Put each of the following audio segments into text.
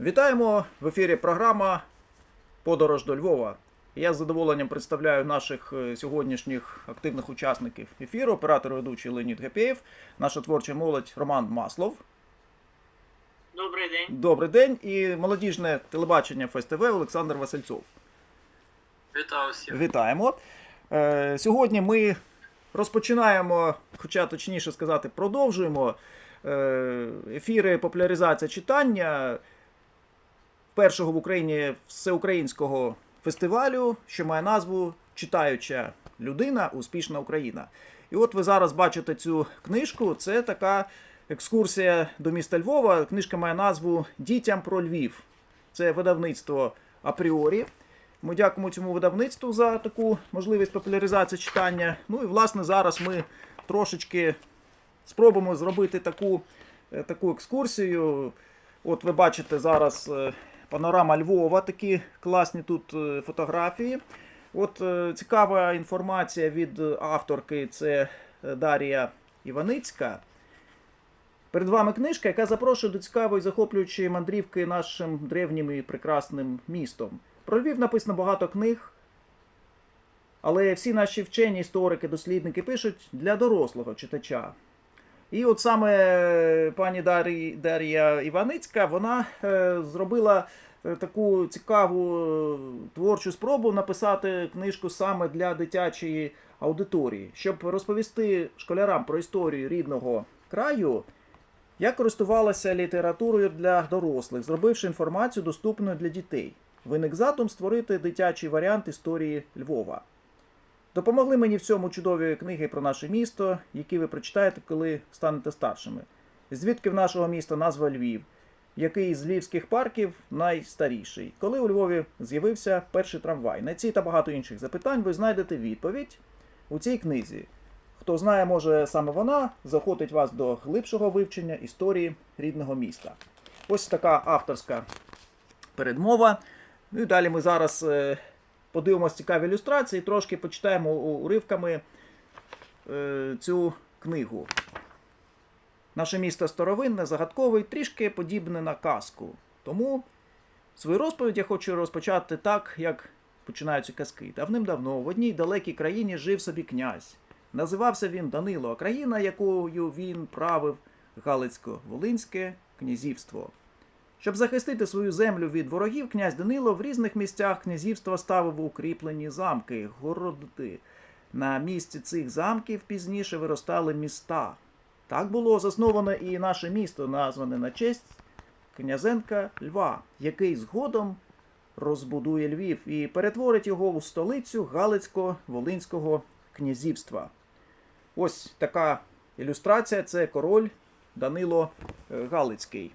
Вітаємо в ефірі програма Подорож до Львова. Я з задоволенням представляю наших е, сьогоднішніх активних учасників ефіру, оператор ведучий Леонід Гапєєв, наша творча молодь Роман Маслов. Добрий день. Добрий день і молодіжне телебачення ФСТВ Олександр Васильцов. Вітаю всіх. Вітаємо. Е, Сьогодні ми розпочинаємо, хоча точніше сказати, продовжуємо е, ефіри популяризація читання першого в Україні всеукраїнського фестивалю, що має назву Читаюча людина, успішна Україна. І от ви зараз бачите цю книжку. Це така екскурсія до міста Львова. Книжка має назву Дітям про Львів. Це видавництво апріорі. Ми дякуємо цьому видавництву за таку можливість популяризації читання. Ну і власне зараз ми трошечки спробуємо зробити таку, е, таку екскурсію. От ви бачите зараз е, панорама Львова, такі класні тут е, фотографії. От е, цікава інформація від авторки це е, Дар'я Іваницька. Перед вами книжка, яка запрошує до цікавої захоплюючої мандрівки нашим древнім і прекрасним містом. Про Львів написано багато книг, але всі наші вчені, історики, дослідники пишуть для дорослого читача. І от саме пані Дар'я, Дар'я Іваницька вона е, зробила е, таку цікаву е, творчу спробу написати книжку саме для дитячої аудиторії, щоб розповісти школярам про історію рідного краю. Я користувалася літературою для дорослих, зробивши інформацію доступною для дітей. Виник задум створити дитячий варіант історії Львова. Допомогли мені в цьому чудові книги про наше місто, які ви прочитаєте, коли станете старшими. Звідки в нашого міста назва Львів, який з львівських парків найстаріший, коли у Львові з'явився перший трамвай. На ці та багато інших запитань ви знайдете відповідь у цій книзі. Хто знає, може саме вона захотить вас до глибшого вивчення історії рідного міста. Ось така авторська передмова. Ну і далі ми зараз е, подивимося цікаві ілюстрації, трошки почитаємо уривками е, цю книгу. Наше місто старовинне, загадкове трішки подібне на казку. Тому свою розповідь я хочу розпочати так, як починаються казки. Давним-давно в одній далекій країні жив собі князь. Називався він Данило, а країна, якою він правив Галицько-Волинське князівство. Щоб захистити свою землю від ворогів, князь Данило в різних місцях князівства ставив укріплені замки, городи. На місці цих замків пізніше виростали міста. Так було засновано і наше місто, назване на честь князенка Льва, який згодом розбудує Львів і перетворить його у столицю Галицько-Волинського князівства. Ось така ілюстрація це король Данило е, Галицький.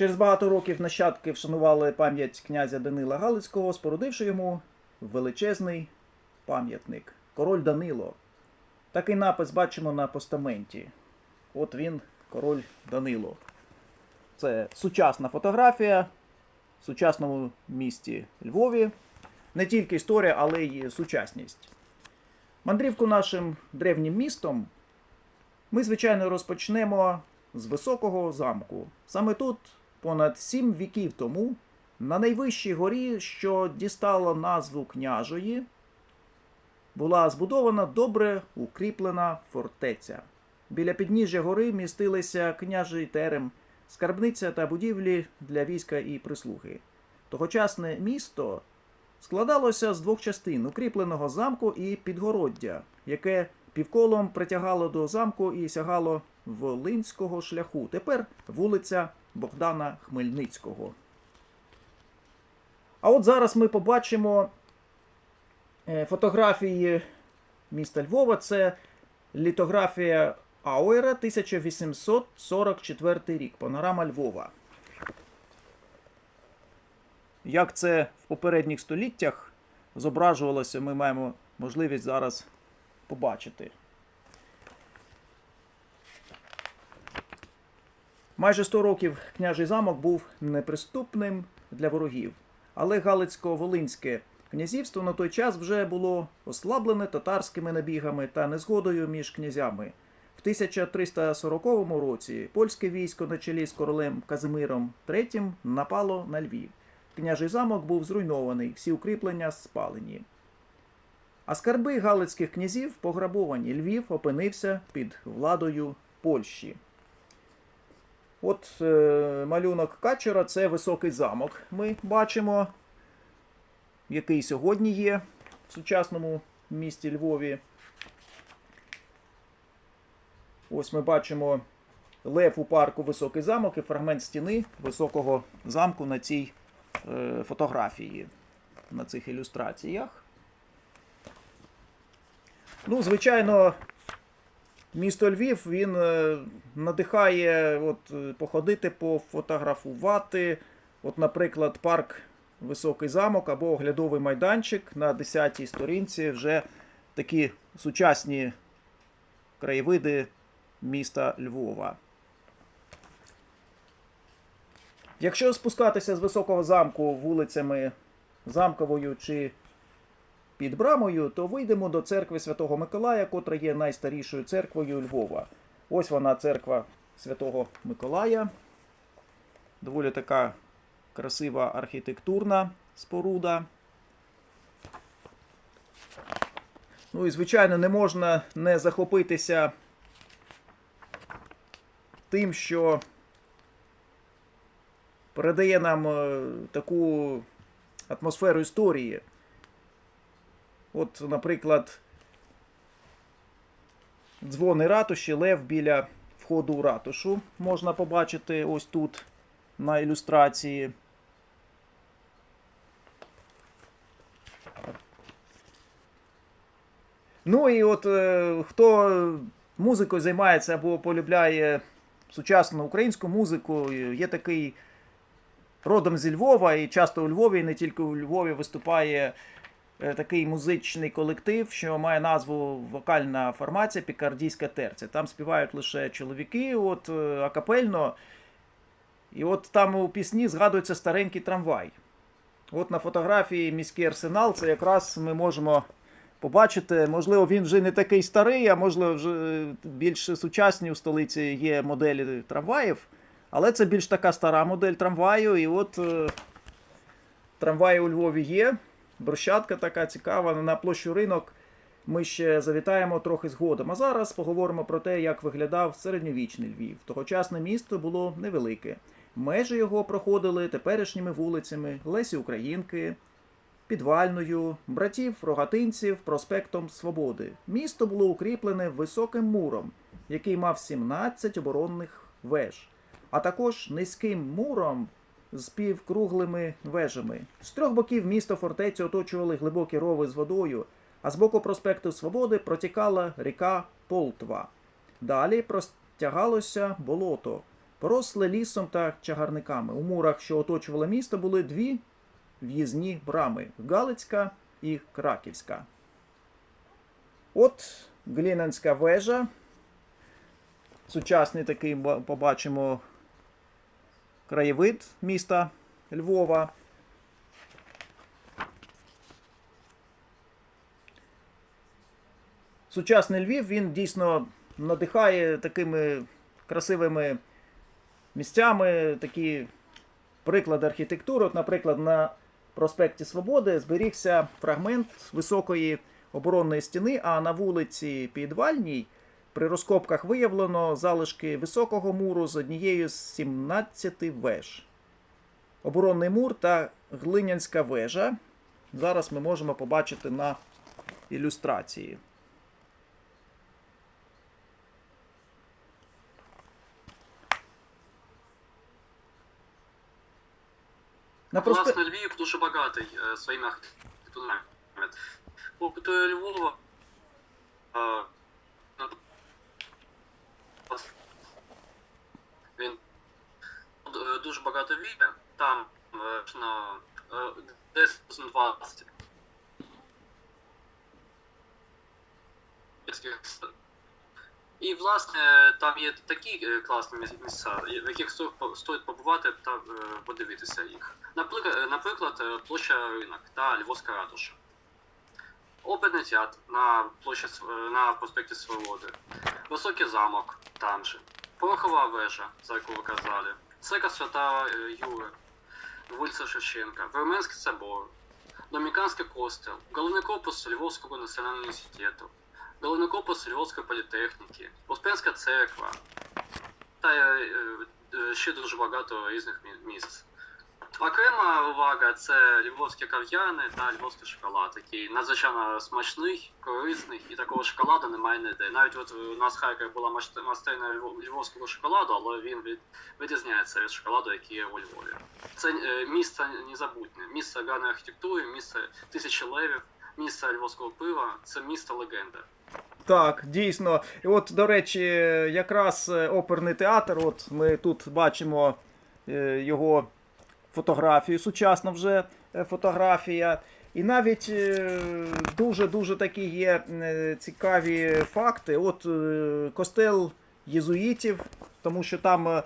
Через багато років нащадки вшанували пам'ять князя Данила Галицького, спорудивши йому величезний пам'ятник Король Данило. Такий напис бачимо на постаменті. От він, король Данило. Це сучасна фотографія в сучасному місті Львові. Не тільки історія, але й сучасність. Мандрівку нашим древнім містом ми, звичайно, розпочнемо з високого замку. Саме тут, понад сім віків тому, на найвищій горі, що дістала назву княжої, була збудована добре укріплена фортеця. Біля підніжжя гори містилися княжий терем, скарбниця та будівлі для війська і прислуги. Тогочасне місто складалося з двох частин укріпленого замку і підгороддя, яке півколом притягало до замку і сягало Волинського шляху. Тепер вулиця Богдана Хмельницького. А от зараз ми побачимо е, фотографії міста Львова. Це літографія Ауера 1844 рік. Панорама Львова. Як це в попередніх століттях зображувалося, ми маємо можливість зараз побачити. Майже 100 років княжий замок був неприступним для ворогів, але Галицько-Волинське Князівство на той час вже було ослаблене татарськими набігами та незгодою між князями. В 1340 році польське військо на чолі з королем Казимиром III напало на Львів. Княжий замок був зруйнований, всі укріплення спалені. А скарби галицьких князів пограбовані. Львів опинився під владою Польщі. От е, малюнок Качера це високий замок. Ми бачимо, який сьогодні є в сучасному місті Львові. Ось ми бачимо лев у парку Високий замок і фрагмент стіни високого замку на цій е, фотографії, на цих ілюстраціях. Ну, звичайно, місто Львів він е, надихає от, е, походити, пофотографувати. От, наприклад, парк Високий замок або оглядовий майданчик на 10-й сторінці вже такі сучасні краєвиди міста Львова. Якщо спускатися з високого замку вулицями Замковою чи під брамою, то вийдемо до церкви Святого Миколая, котра є найстарішою церквою Львова. Ось вона, церква Святого Миколая. Доволі така красива архітектурна споруда. Ну і, звичайно, не можна не захопитися тим, що передає нам е, таку атмосферу історії. От, наприклад, дзвони ратуші, лев біля входу у ратушу можна побачити ось тут на ілюстрації. Ну і от е, хто музикою займається або полюбляє сучасну українську музику, є такий родом зі Львова, і часто у Львові, і не тільки у Львові, виступає такий музичний колектив, що має назву вокальна формація Пікардійська терця. Там співають лише чоловіки, от е, акапельно. І от там у пісні згадується старенький трамвай. От на фотографії міський арсенал, це якраз ми можемо побачити. Можливо, він вже не такий старий, а можливо, вже більш сучасні у столиці є моделі трамваїв. Але це більш така стара модель трамваю. І от е, трамваї у Львові є. Брусчатка така цікава. На площу ринок ми ще завітаємо трохи згодом. А зараз поговоримо про те, як виглядав середньовічний Львів. Тогочасне місто було невелике. Межі його проходили теперішніми вулицями Лесі Українки, Підвальною, братів Рогатинців, проспектом Свободи. Місто було укріплене високим муром, який мав 17 оборонних веж, а також низьким муром з півкруглими вежами. З трьох боків місто фортецю оточували глибокі рови з водою, а з боку проспекту Свободи протікала ріка Полтва. Далі простягалося болото, поросле лісом та чагарниками. У мурах, що оточували місто, були дві в'їзні брами Галицька і Краківська. От Глінанська вежа. Сучасний такий ба- побачимо краєвид міста Львова. Сучасний Львів він дійсно надихає такими красивими місцями, такі приклади архітектури. От, наприклад, на проспекті Свободи зберігся фрагмент високої оборонної стіни, а на вулиці Підвальній при розкопках виявлено залишки високого муру з однією з 17 веж. Оборонний мур та глинянська вежа. Зараз ми можемо побачити на ілюстрації. На проспе... Власне, Львів дуже багатий е, своїми архітектурними. Попит Львова е, він е, дуже багато війне. Там е, на е, десь 20 І, власне, там є такі класні місця, в яких стоїть побувати та подивитися їх. Наприклад, площа ринок та Львовська ратуша. Оперний театр на площі на проспекті Свободи. Високий замок там же. Порохова вежа, за яку ви казали. Церква Свята е, Юри, вулиця Шевченка, Верменський собор, Домініканський костел, головний корпус Львовського національного університету, головний корпус Львовської політехніки, Успенська церква. Та е, е, ще дуже багато різних місць. Окрема увага це львовські кав'ярни та львовський шоколад, який надзвичайно смачний, корисний, і такого шоколаду немає ніде. Навіть от у нас в Харкові була майстерня львовського шоколаду, але він від, відрізняється від шоколаду, який є у Львові. Це е, місце незабутнє, місце гарної архітектури, місце тисячі левів, місце львовського пива, це місто легенда. Так, дійсно. І от, до речі, якраз е, оперний театр, от ми тут бачимо е, його фотографію, сучасна вже е, фотографія. І навіть е, дуже-дуже такі є е, цікаві факти. От костел єзуїтів, тому що там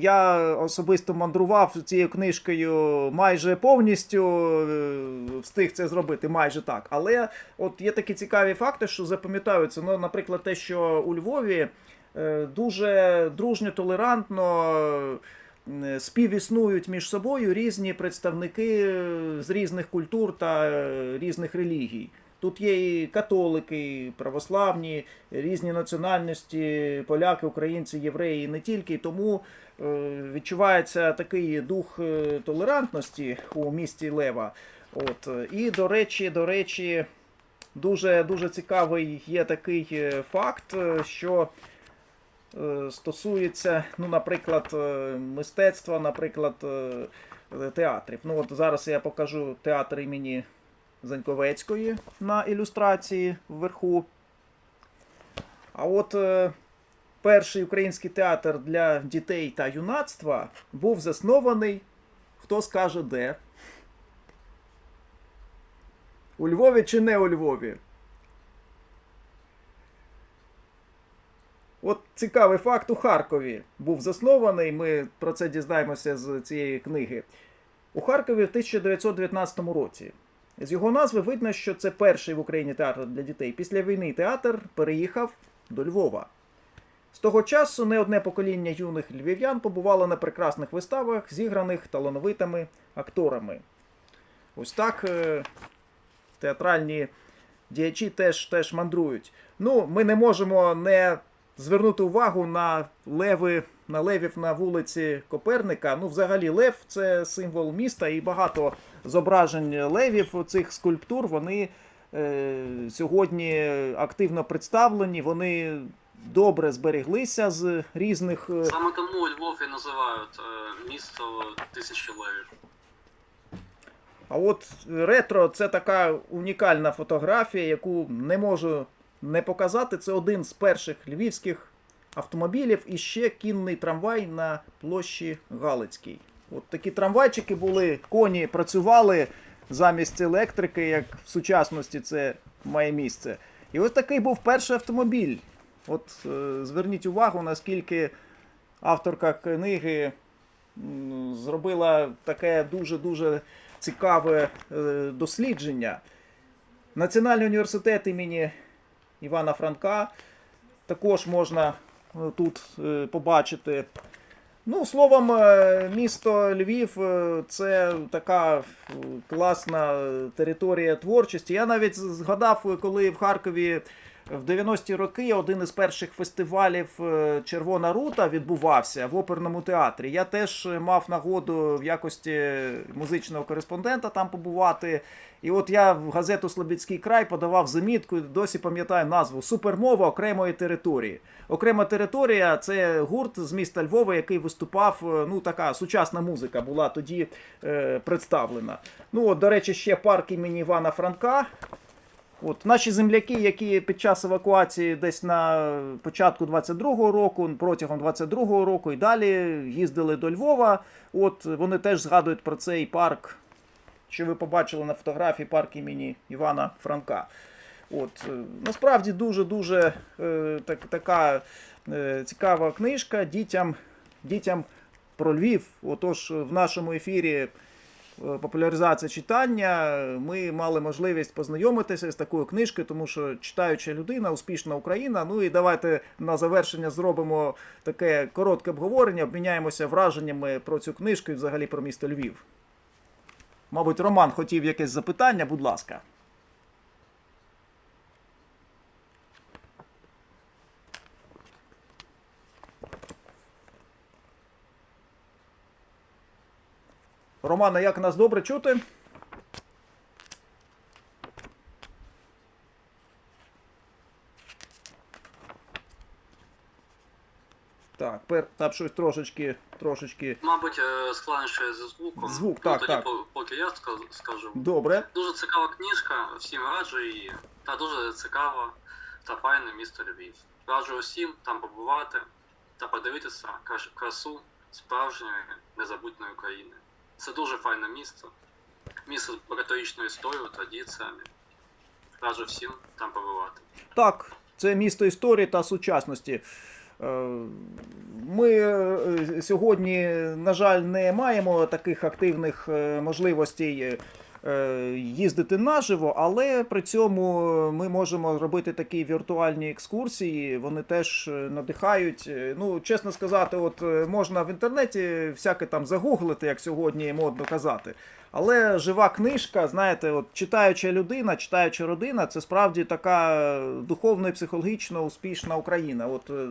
я особисто мандрував цією книжкою майже повністю встиг це зробити, майже так. Але от є такі цікаві факти, що запам'ятаються. Ну, наприклад, те, що у Львові дуже дружньо, толерантно. Е, Співіснують між собою різні представники е, з різних культур та е, різних релігій. Тут є і католики, і православні, різні національності, поляки, українці, євреї, не тільки. Тому відчувається такий дух толерантності у місті Лева. От. І, до речі, до речі, дуже, дуже цікавий є такий факт, що стосується, ну, наприклад, е, мистецтва, наприклад, е, театрів. Ну, от зараз я покажу театр імені Заньковецької на ілюстрації вверху. А от е, перший український театр для дітей та юнацтва був заснований, хто скаже де? У Львові чи не у Львові? От цікавий факт у Харкові був заснований. Ми про це дізнаємося з цієї книги. У Харкові в 1919 році. З його назви видно, що це перший в Україні театр для дітей. Після війни театр переїхав до Львова. З того часу не одне покоління юних львів'ян побувало на прекрасних виставах, зіграних талановитими акторами. Ось так е, театральні діячі теж, теж мандрують. Ну, ми не можемо не звернути увагу на леви, на левів на вулиці Коперника. Ну, взагалі, лев це символ міста, і багато зображень левів цих скульптур вони е, сьогодні активно представлені. Вони добре збереглися з різних. е, Саме тому Львов і називають е, місто тисячі левів. А от ретро це така унікальна фотографія, яку не можу не показати. Це один з перших львівських автомобілів і ще кінний трамвай на площі Галицькій. От такі трамвайчики були, коні працювали замість електрики, як в сучасності це має місце. І ось такий був перший автомобіль. От е, зверніть увагу, наскільки авторка книги зробила таке дуже-дуже цікаве е, дослідження. Національний університет імені Івана Франка також можна е, тут е, побачити. Ну, словом, е, місто Львів це така класна територія творчості. Я навіть згадав, коли в Харкові в 90-ті роки один із перших фестивалів е, Червона рута відбувався в оперному театрі. Я теж е, мав нагоду в якості музичного кореспондента там побувати. І от я в газету Слобідський край подавав замітку, досі пам'ятаю назву Супермова окремої території. Окрема територія це гурт з міста Львова, який виступав. е, Ну, така сучасна музика була тоді е, представлена. Ну, от, до речі, ще парк імені Івана Франка. От наші земляки, які під час евакуації десь на початку 22-го року, протягом 22-го року і далі їздили до Львова. От вони теж згадують про цей парк, що ви побачили на фотографії парк імені Івана Франка. От, е, насправді дуже-дуже е, так, така е, цікава книжка дітям, дітям про Львів. Отож, в нашому ефірі популяризація читання. Ми мали можливість познайомитися з такою книжкою, тому що читаюча людина, успішна Україна. Ну і давайте на завершення зробимо таке коротке обговорення, обміняємося враженнями про цю книжку і взагалі про місто Львів. Мабуть, Роман хотів якесь запитання, будь ласка. Романа, як нас добре чути? Так, пер, там щось трошечки, трошечки. Мабуть, е, складніше зі звуком. Звук, Ну, так, тоді так. Поки я скажу. Добре. Дуже цікава книжка, всім раджу її. Та дуже цікава та файне місто Львів. Раджу усім там побувати та подивитися красу справжньої незабутньої України. Це дуже файне місто. Місто з багаторічною історією, традиціями. Раджу всім там побувати. Так, це місто історії та сучасності. Е, Ми е, сьогодні, на жаль, не маємо таких активних е, можливостей їздити наживо, але при цьому ми можемо робити такі віртуальні екскурсії. Вони теж е, надихають. Е, Ну, чесно сказати, от е, можна в інтернеті всяке там загуглити, як сьогодні модно казати. Але жива книжка, знаєте, от читаюча людина, читаюча родина, це справді така духовно і психологічно успішна Україна. От е,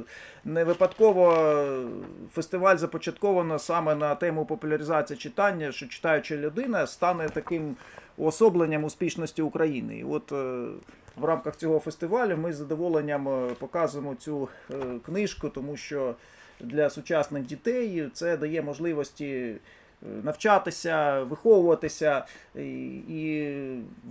не випадково е, фестиваль започатковано саме на тему популяризації читання, що читаюча людина стане таким уособленням успішності України. І от е, в рамках цього фестивалю ми з задоволенням е, показуємо цю е, книжку, тому що для сучасних дітей це дає можливості е, навчатися, виховуватися і, і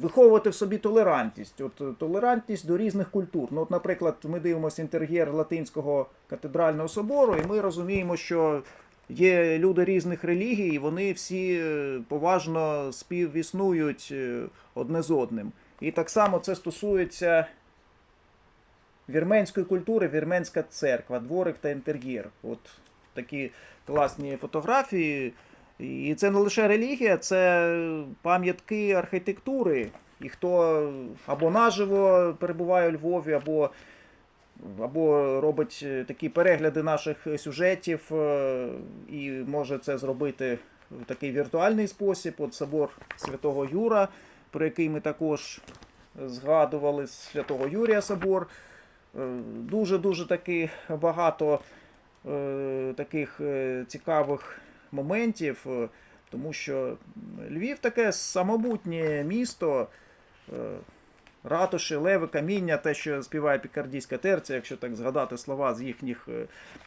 виховувати в собі толерантність. От е, толерантність до різних культур. Ну, от, наприклад, ми дивимося інтер'єр Латинського катедрального собору, і ми розуміємо, що є люди різних релігій, і вони всі е, поважно співіснують е, одне з одним. І так само це стосується вірменської культури, вірменська церква, дворик та інтер'єр. От такі класні фотографії. І це не лише релігія, це пам'ятки архітектури. І хто або наживо перебуває у Львові, або, або робить е, такі перегляди наших сюжетів е, і може це зробити в такий віртуальний спосіб. От собор Святого Юра, про який ми також згадували, Святого Юрія собор. Е, Дуже-дуже таки багато таких цікавих моментів, е, тому що Львів таке самобутнє місто. е, Ратуші, леви, каміння, те, що співає пікардійська терця, якщо так згадати слова з їхніх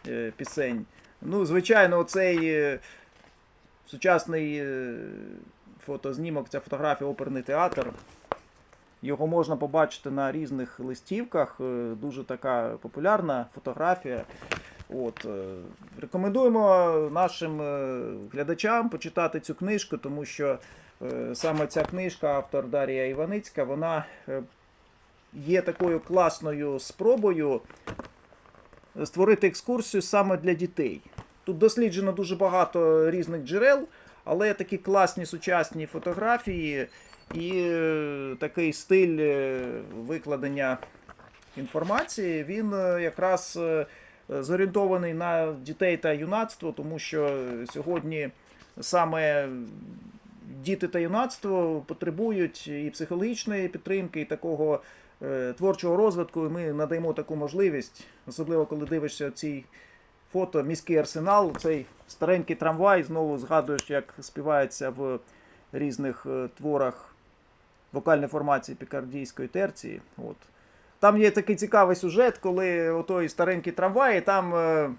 е, пісень. Ну, звичайно, цей сучасний фотознімок, ця фотографія оперний театр. Його можна побачити на різних листівках. Дуже така популярна фотографія. От, е, рекомендуємо нашим е, глядачам почитати цю книжку, тому що е, саме ця книжка, автор Дар'я Іваницька, вона є такою класною спробою створити екскурсію саме для дітей. Тут досліджено дуже багато різних джерел, але такі класні сучасні фотографії і такий стиль викладення інформації, він якраз зорієнтований на дітей та юнацтво, тому що сьогодні саме діти та юнацтво потребують і психологічної підтримки, і такого е, творчого розвитку. І ми надаємо таку можливість, особливо коли дивишся ці фото, міський арсенал, цей старенький трамвай, знову згадуєш, як співається в різних е, творах вокальної формації пікардійської терції. От. Там є такий цікавий сюжет, коли отой старенький трамвай, і там е,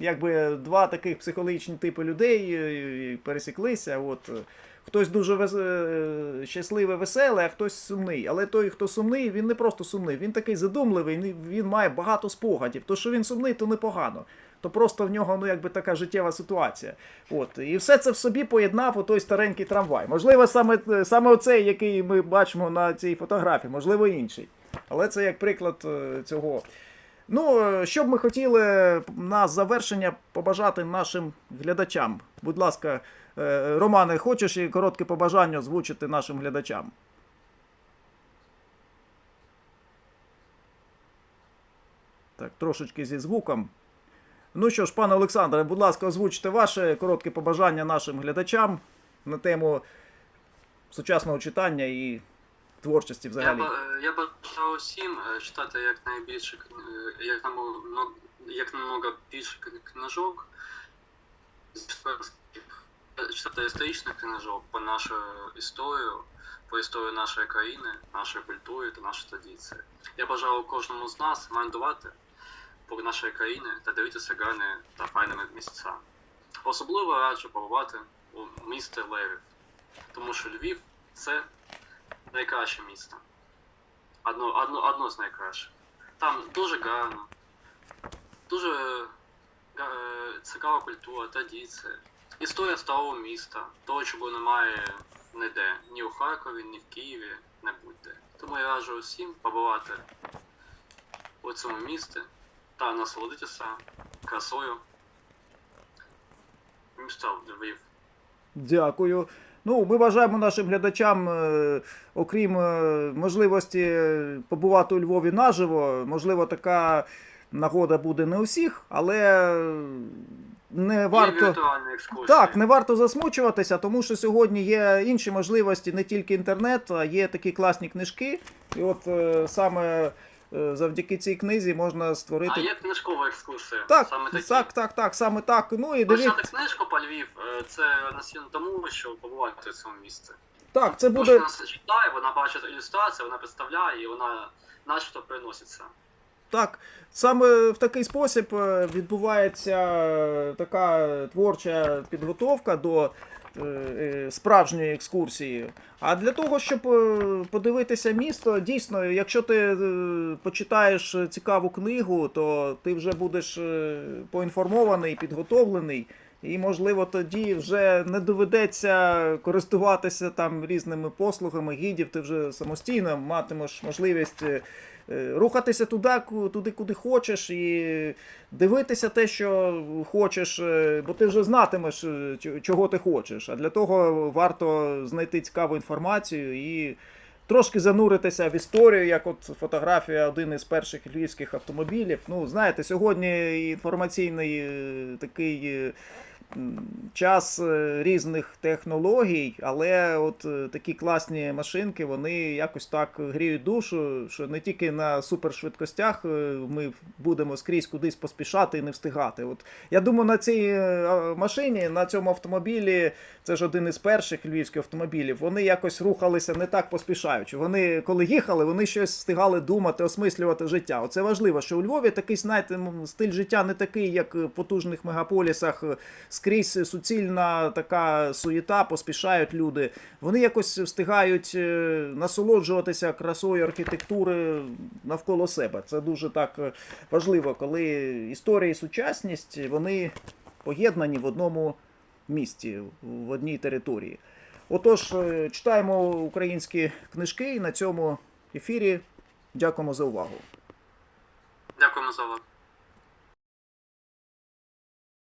якби два таких психологічні типи людей е, пересіклися. От. е, Хтось дуже вес... щасливий, веселий, а хтось сумний. Але той, хто сумний, він не просто сумний, він такий задумливий, він- має багато спогадів. То, що він сумний, то непогано. То просто в нього ну, якби така життєва ситуація. От. І все це в собі поєднав отой старенький трамвай. Можливо, саме, саме оцей, який ми бачимо на цій фотографії, можливо, інший. Але це як приклад е, цього. Ну, е, що б ми хотіли на завершення побажати нашим глядачам. Будь ласка, е, Романе, хочеш і коротке побажання озвучити нашим глядачам? Так, трошечки зі звуком. Ну що ж, пане Олександре, будь ласка, озвучте ваше коротке побажання нашим глядачам на тему сучасного читання і творчості Я, взагалі. е, я бажаю всім е, читати якнайбільше, кн- е, як намного, як намного більше книжок, Е, читати історичних книжок по нашу історію, по історію нашої країни, нашої культури та нашої традиції. Я бажаю кожному з нас мандувати по нашої країни та дивитися гарні та файними місця. Особливо раджу побувати у місті Левів, тому що Львів це найкраще місто. Одно, одно, одно з найкращих. Там дуже гарно, дуже е, цікава культура, традиції. Історія старого міста, того, чого немає ніде, ні у Харкові, ні в Києві, не будь-де. Тому я раджу всім побувати у цьому місті та насолодитися красою міста Львів. Дякую. Ну, ми бажаємо нашим глядачам, е, окрім е, можливості побувати у Львові наживо, можливо, така нагода буде не у всіх, але не варто. Так, не варто засмучуватися, тому що сьогодні є інші можливості, не тільки інтернет, а є такі класні книжки. І от е, саме завдяки цій книзі можна створити. А є книжкова екскурсія. Так, саме такі. так, так, так, саме так. Ну і дивіться. Почати книжку по Львів е, це насильно тому, що побувати в цьому місці. Так, це Тому що буде. вона читає, вона бачить ілюстрацію, вона представляє і вона начебто приноситься. Так, саме в такий спосіб е, відбувається е, така творча підготовка до е, е, справжньої екскурсії. А для того, щоб е, подивитися місто, дійсно, якщо ти е, почитаєш цікаву книгу, то ти вже будеш е, поінформований, підготовлений. І, можливо, тоді вже не доведеться користуватися там різними послугами гідів, ти вже самостійно матимеш можливість е, е, рухатися туди, туди, куди хочеш, і дивитися те, що хочеш, е, бо ти вже знатимеш, е, чого ти хочеш. А для того варто знайти цікаву інформацію і трошки зануритися в історію, як от фотографія один із перших львівських автомобілів. Ну, знаєте, сьогодні інформаційний е, такий. Час е, різних технологій, але от е, такі класні машинки, вони якось так гріють душу, що не тільки на супершвидкостях е, ми будемо скрізь кудись поспішати і не встигати. От я думаю, на цій машині, на цьому автомобілі, це ж один із перших львівських автомобілів, вони якось рухалися не так поспішаючи. Вони, коли їхали, вони щось встигали думати, осмислювати життя. Оце важливо, що у Львові такий, знаєте, стиль життя не такий, як в потужних мегаполісах. Скрізь суцільна така суєта, поспішають люди. Вони якось встигають е, насолоджуватися красою архітектури навколо себе. Це дуже так е, важливо, коли історія і сучасність вони поєднані в одному місті, в одній території. Отож, е, читаємо українські книжки і на цьому ефірі. Дякуємо за увагу. Дякуємо за увагу.